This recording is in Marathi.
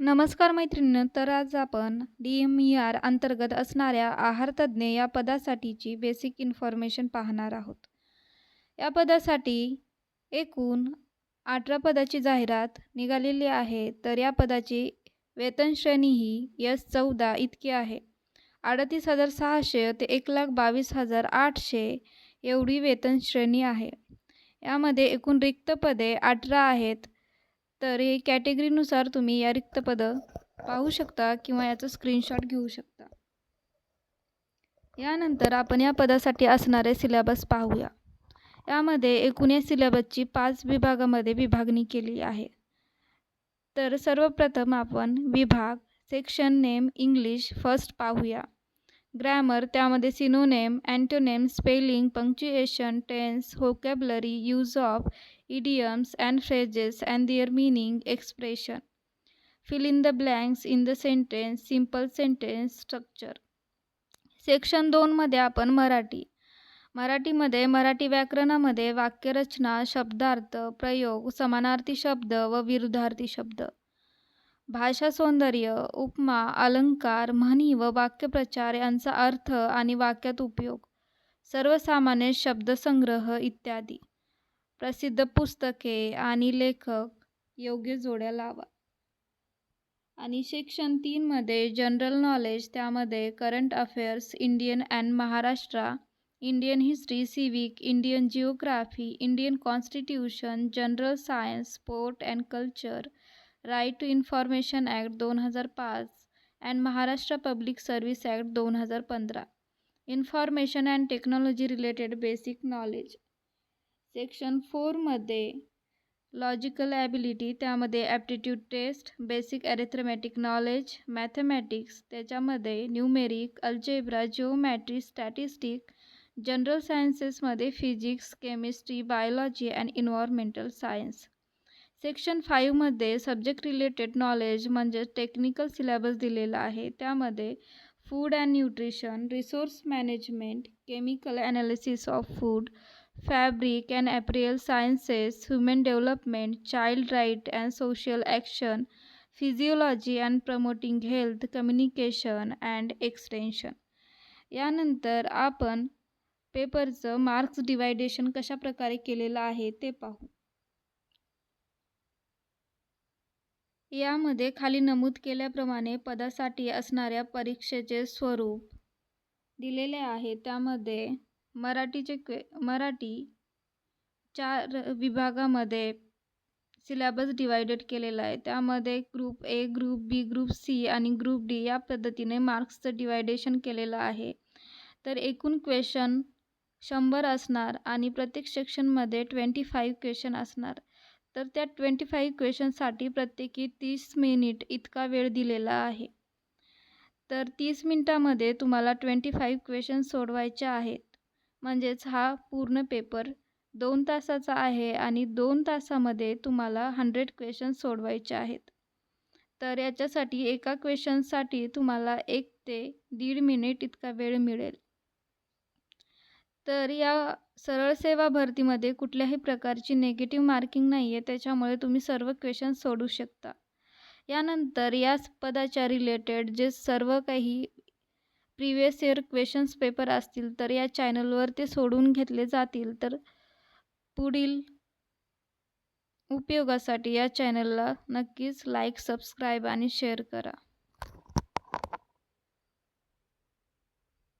नमस्कार मैत्रिणीनं तर आज आपण डी एम ई आर अंतर्गत असणाऱ्या आहारतज्ज्ञ या पदासाठीची बेसिक इन्फॉर्मेशन पाहणार आहोत. या पदासाठी एकूण अठरा पदाची जाहिरात निघालेली आहे तर या पदाची वेतन श्रेणी ही यस चौदा इतकी आहे. अडतीस हजार सहाशे ते एक लाख बावीस हजार आठशे एवढी वेतन श्रेणी आहे. यामध्ये एकूण रिक्त पदे अठरा आहेत. तर हे कॅटेगरीनुसार तुम्ही या रिक्त पदं पाहू शकता किंवा याचं स्क्रीनशॉट घेऊ शकता. यानंतर आपण या पदासाठी असणारे सिलेबस पाहूया. यामध्ये एकूण या सिलेबसची पाच विभागामध्ये विभागणी केली आहे. तर सर्वप्रथम आपण विभाग सेक्शन नेम इंग्लिश फर्स्ट पाहूया. ग्रॅमर त्यामध्ये synonym antonym spelling punctuation tense vocabulary use of idioms and phrases and their meaning expression. Fill in the blanks in the sentence simple sentence structure. Section दोनमध्ये आपण मराठी. मराठीमध्ये मराठी व्याकरणामध्ये वाक्यरचना शब्दार्थ प्रयोग समानार्थी शब्द व विरुद्धार्थी शब्द. भाषा सौंदर्य उपमा अलंकार म्हणी व वाक्यप्रचार यांचा अर्थ आणि वाक्यात उपयोग. सर्वसामान्य शब्दसंग्रह इत्यादी. प्रसिद्ध पुस्तके आणि लेखक योग्य जोड्या लावा. आणि सेक्शन तीनमध्ये जनरल नॉलेज त्यामध्ये current affairs Indian and Maharashtra Indian history civic Indian geography Indian constitution general science sport and culture right to information act दोन हजार पाच and Maharashtra public service act दोन हजार पंधरा. Information and technology related basic knowledge section फोरमध्ये लॉजिकल ॲबिलिटी त्यामध्ये aptitude test basic arithmetic knowledge mathematics त्याच्यामध्ये numeric algebra geometry statistic general सायन्सेसमध्ये physics chemistry biology and environmental science section फाईव्हमध्ये subject related knowledge म्हणजे टेक्निकल सिलेबस दिलेला आहे. त्यामध्ये food and nutrition resource management chemical analysis of food fabric and apparel sciences human development child right and social action physiology and promoting health communication and extension यानंतर आपण पेपरचं मार्क्स डिवायडेशन कशाप्रकारे केलेलं आहे ते पाहू. यामध्ये खाली नमूद केल्याप्रमाणे पदासाठी असणाऱ्या परीक्षेचे स्वरूप दिलेले आहे. त्यामध्ये मराठीचे क्वे मराठी चार विभागामध्ये सिलॅबस डिवायडेड केलेला आहे. त्यामध्ये group A group B group C आणि ग्रुप डी या पद्धतीने मार्क्सचं डिवायडेशन केलेलं आहे. तर एकूण क्वेश्चन शंभर असणार आणि प्रत्येक सेक्शनमध्ये ट्वेंटी फाईव्ह क्वेश्चन असणार. तर त्या ट्वेंटी फाईव्ह क्वेश्चनसाठी प्रत्येकी तीस मिनिट इतका वेळ दिलेला आहे. तर तीस मिनटामध्ये तुम्हाला ट्वेंटी फाईव्ह क्वेश्चन सोडवायचे आहेत. म्हणजेच हा पूर्ण पेपर दोन तासाचा आहे आणि दोन तासामध्ये तुम्हाला हंड्रेड क्वेश्चन सोडवायचे आहेत. तर याच्यासाठी एका क्वेश्चनसाठी तुम्हाला एक ते दीड मिनिट इतका वेळ मिळेल. तर या सरळ सेवा भरतीमध्ये कुठल्याही प्रकारची नेगेटिव्ह मार्किंग नाही आहे त्याच्यामुळे तुम्ही सर्व क्वेश्चन सोडू शकता. यानंतर याच पदाच्या रिलेटेड जे सर्व काही प्रिवियस इयर क्वेश्चन्स पेपर असतील तर या चॅनलवर ते सोडून घेतले जातील. तर पुढील उपयोगासाठी या चॅनलला नक्कीच लाईक सबस्क्राईब आणि शेअर करा.